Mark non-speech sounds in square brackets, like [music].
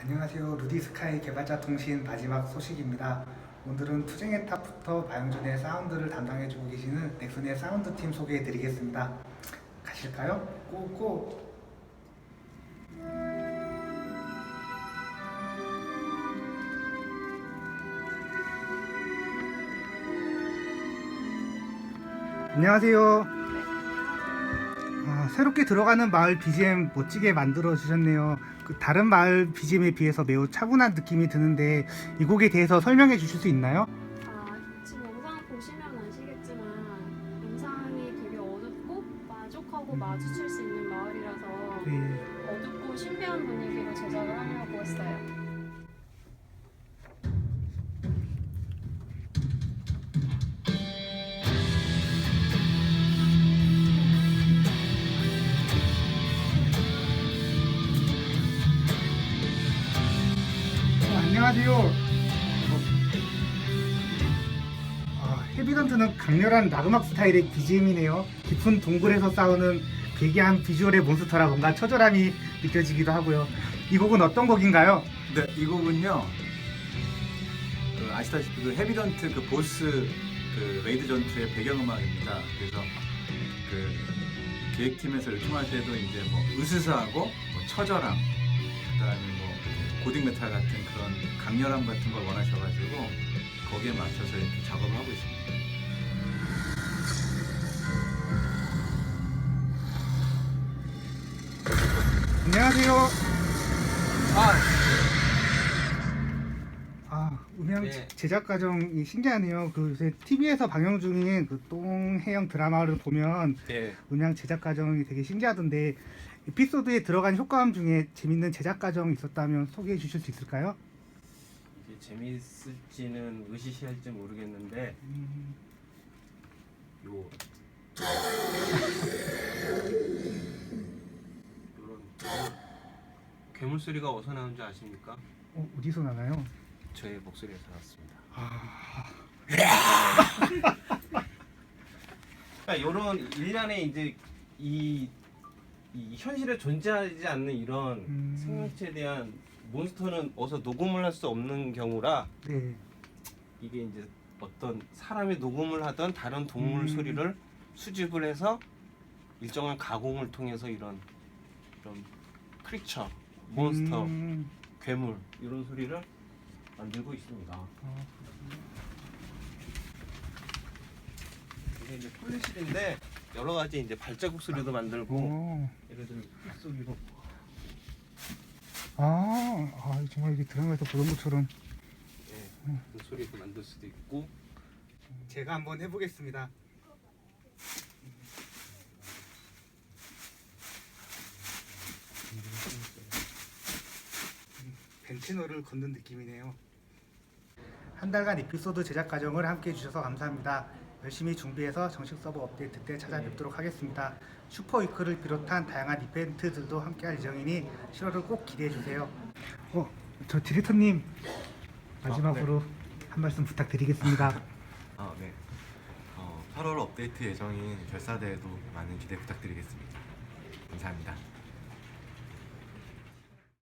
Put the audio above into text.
안녕하세요. 루디스카이 개발자 통신 마지막 소식입니다. 오늘은 투쟁의 탑부터 바용준의 사운드를 담당해주고 계시는 넥슨의 사운드 팀 소개해드리겠습니다. 가실까요? 고고! 안녕하세요. 아, 새롭게 들어가는 마을 BGM 멋지게 만들어 주셨네요. 그 다른 마을 BGM에 비해서 매우 차분한 느낌이 드는데 이 곡에 대해서 설명해 주실 수 있나요? 아, 지금 영상 보시면 아시겠지만 영상이 되게 어둡고 마족하고 마주칠 수 있는 마을이라서 네. 어둡고 신비한 분위기로 제작을 하려고 했어요. 어, 안녕하세요. 아, 헤비던트는 강렬한 나그막 스타일의 BGM이네요. 깊은 동굴에서 싸우는 괴기한 비주얼의 몬스터라 뭔가 처절함이 느껴지기도 하고요. 이 곡은 어떤 곡인가요? 네, 이 곡은요. 그 아시다시피 그 헤비던트 그 보스 그 레이드 전투의 배경음악입니다. 그래서 그 기획팀에서 요청할 때도 이제 뭐 으스스하고 뭐 처절함, 그다음에 뭐 고딕 메탈 같은 그런 강렬함 같은 걸 원하셔가지고 거기에 맞춰서 이렇게 작업을 하고 있습니다. 안녕하세요. 아, 아, 음향 네. 제작 과정이 신기하네요. 그 요새 TV에서 방영 중인 그 똥해영 드라마를 보면 예. 음향 제작 과정이 되게 신기하던데 에피소드에 들어간 효과음 중에 재밌는 제작 과정이 있었다면 소개해 주실 수 있을까요? 이게 재미있을지는 의시시할지 모르겠는데 음, 요 요런 괴물 소리가 어디서 나오는지 아십니까? 어, 어디서 나나요? 저의 목소리에서 나왔습니다. 아, [laughs] 그러니까 이런 일련의 이제 이, 이 현실에 존재하지 않는 이런 음. 생명체에 대한 몬스터는 어서 녹음을 할 수 없는 경우라 네. 이게 이제 어떤 사람이 녹음을 하던 다른 동물 음. 소리를 수집을 해서 일정한 가공을 통해서 이런 이런 크리처, 몬스터, 음, 괴물 이런 소리를 만들고 있습니다. 어, 이게 이제 폴리실인데 여러 가지 이제 발자국 소리도 만들고 어. 예를 들면 흙 소리도 아, 아, 정말 이게 드라마에서 보던 것처럼 예, 그 소리도 만들 수도 있고 제가 한번 해보겠습니다. 벤치노를 걷는 느낌이네요. 한 달간 에피소드 제작 과정을 함께 해주셔서 감사합니다. 열심히 준비해서 정식 서버 업데이트 때 찾아뵙도록 하겠습니다. 슈퍼 위크를 비롯한 다양한 이벤트들도 함께할 예정이니 7월을 꼭 기대해 주세요. 어, 저 디렉터님 마지막으로 한 말씀 부탁드리겠습니다. [laughs] 아, 네. 어, 8월 업데이트 예정인 결사대에도 많은 기대 부탁드리겠습니다. 감사합니다.